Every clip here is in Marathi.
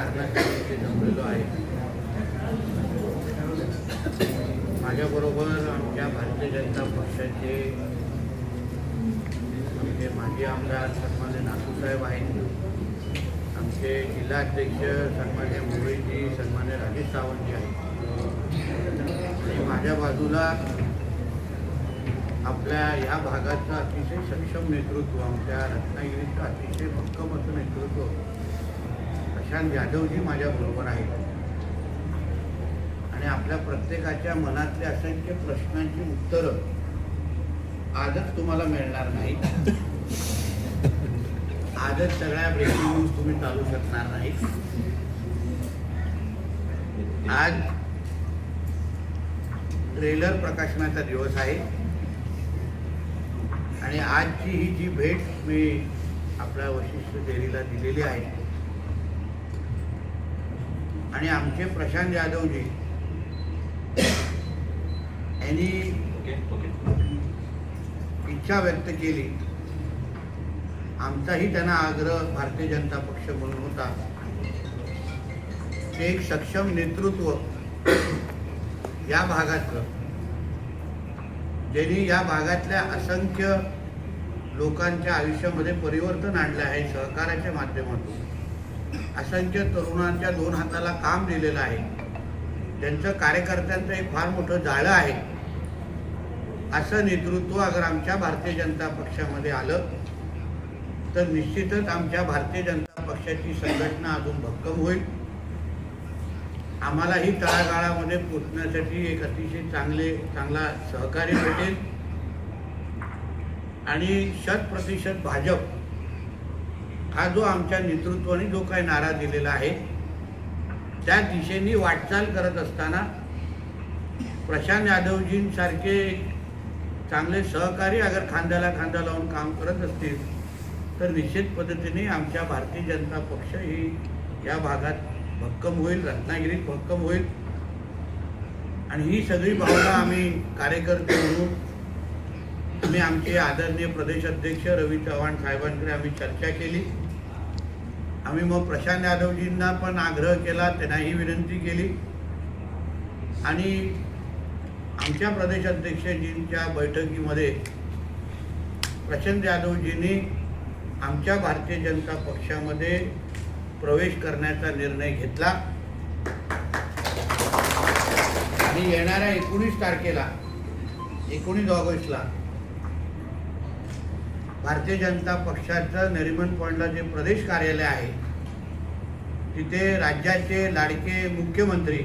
कारभार जमलेलो आहे माझ्याबरोबर आमच्या भारतीय जनता पक्षाचे आमचे माजी आमदार सन्मान्य नातूसाहेब आहेत. आमचे जिल्हाध्यक्ष सन्मान्य मुंबईजी सन्मान्य राजेश सावंतजी आहेत. आणि माझ्या बाजूला आपल्या या भागाचं अतिशय सक्षम नेतृत्व आमच्या रत्नागिरीचं अतिशय भक्कम असं नेतृत्व प्रशांत जाधवजी माझ्याबरोबर आहेत. आणि आपल्या प्रत्येकाच्या मनातले असंख्य प्रश्नांची उत्तरं आजच तुम्हाला मिळणार नाही आजच सगळ्या ब्रेकिंग न्यूज तुम्ही चालू शकणार नाही आज ट्रेलर प्रकाशनाचा दिवस आहे. आणि आजची ही जी भेट मी आपल्या वशिष्ठ देवीला दिलेली आहे आणि आमचे प्रशांत यादवजी यांनी इच्छा व्यक्त केली. आमचाही त्यांना आग्रह भारतीय जनता पक्ष म्हणून होता. ते एक सक्षम नेतृत्व या भागातलं. ज्यांनी या भागातल्या असंख्य लोकांच्या आयुष्यामध्ये परिवर्तन आणलं आहे सहकाराच्या माध्यमातून. असंख्य तरुणांच्या दोन हाताला काम दिलेलं आहे. त्यांचं कार्यकर्त्यांचं एक फार मोठं जाळं आहे. असं नेतृत्व अगर आमच्या भारतीय जनता पक्षामध्ये आलं तर निश्चितच आमच्या भारतीय जनता पक्षाची संघटना अजून भक्कम होईल. आम्हालाही तळागाळामध्ये पोचण्यासाठी एक अतिशय चांगले चांगला सहकार्य भेटेल. आणि शत प्रतिशत भाजप हा जो आमच्या नेतृत्वाने जो काही नारा दिलेला आहे त्या दिशेने वाटचाल करत असताना प्रशांत यादवजींसारखे चांगले सहकारी अगर खांद्याला खांदा लावून काम करत असतील तर निश्चित पद्धतीने आमच्या भारतीय जनता पक्ष ही या भागात भक्कम होईल रत्नागिरीत भक्कम होईल. आणि ही सगळी भावना आम्ही कार्यकर्ते म्हणून मी आमचे आदरणीय प्रदेश अध्यक्ष रवी चव्हाण साहेबांकडे आम्ही चर्चा केली. आम्ही मग प्रशांत यादवजींना पण आग्रह केला त्यांनाही विनंती केली. आणि आमच्या प्रदेश अध्यक्षजींच्या बैठकीमध्ये प्रशांत यादवजींनी आमच्या भारतीय जनता पक्षामध्ये प्रवेश करण्याचा निर्णय घेतला. आणि येणाऱ्या एकोणीस तारखेला एकोणीस ऑगस्टला भारतीय जनता पक्षाचं नरिमन पॉईंटला जे प्रदेश कार्यालय आहे तिथे राज्याचे लाडके मुख्यमंत्री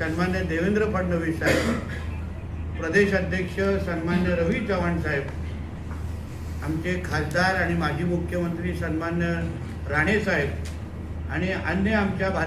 सन्मान्य देवेंद्र फडणवीस साहेब प्रदेश अध्यक्ष सन्मान्य रवी चव्हाण साहेब आमचे खासदार आणि माजी मुख्यमंत्री सन्मान्य राणे साहेब आणि अन्य आमच्या भार